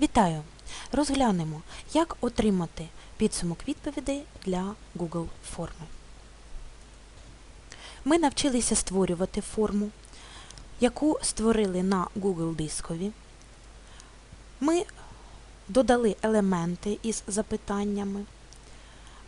Вітаю! Розглянемо, як отримати підсумок відповідей для Google форми. Ми навчилися створювати форму, яку створили на Google дискові. Ми додали елементи із запитаннями.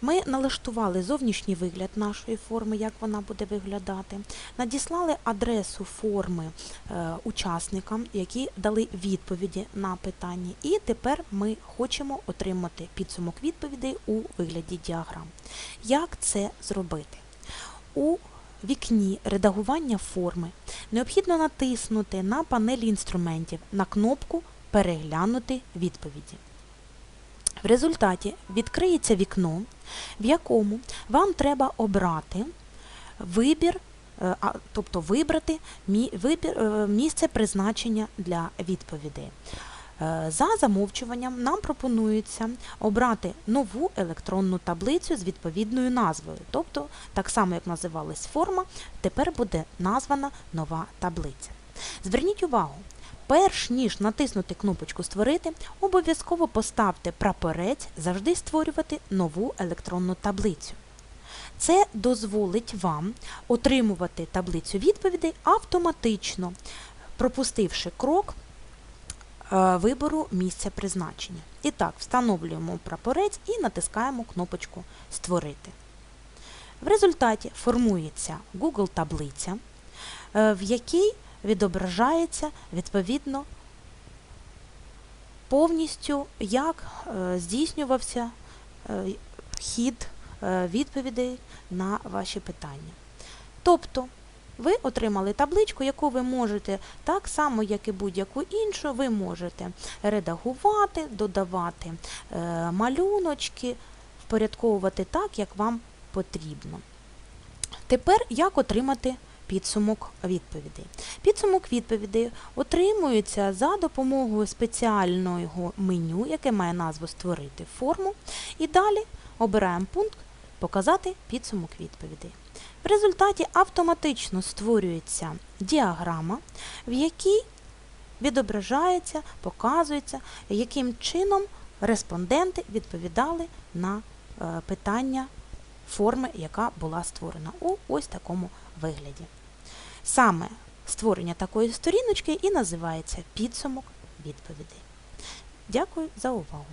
Ми налаштували зовнішній вигляд нашої форми, як вона буде виглядати, надіслали адресу форми е, учасникам, які дали відповіді на питання. І тепер ми хочемо отримати підсумок відповідей у вигляді діаграм. Як це зробити? У вікні редагування форми необхідно натиснути на панелі інструментів на кнопку Переглянути відповіді. В результаті відкриється вікно, в якому вам треба обрати вибір, е, тобто вибрати е, місце призначення для відповідей. За замовчуванням нам пропонується обрати нову електронну таблицю з відповідною назвою. Тобто, так само як називалась форма, тепер буде названа нова таблиця. Зверніть увагу, перш ніж натиснути кнопочку Створити, обов'язково поставте прапорець завжди створювати нову електронну таблицю. Це дозволить вам отримувати таблицю відповідей автоматично, пропустивши крок е, вибору місця призначення. І так, встановлюємо прапорець і натискаємо кнопочку Створити. В результаті формується Google таблиця, е, в якій відображається відповідно повністю, як е, здійснювався е, хід е, відповідей на ваші питання. Тобто, ви отримали табличку, яку ви можете так само, як і будь-яку іншу, ви можете редагувати, додавати малюночки, впорядковувати так, як вам потрібно. Тепер як отримати підсумок відповідей? Підсумок відповідей отримується за допомогою спеціального меню, яке має назву Створити форму. І далі обираємо пункт Показати підсумок відповідей. В результаті автоматично створюється діаграма, в якій відображається, показується, яким чином респонденти відповідали на е, питання форми, яка була створена у ось такому вигляді. Саме створення такої сторіночки і називається підсумок відповідей. Дякую за увагу!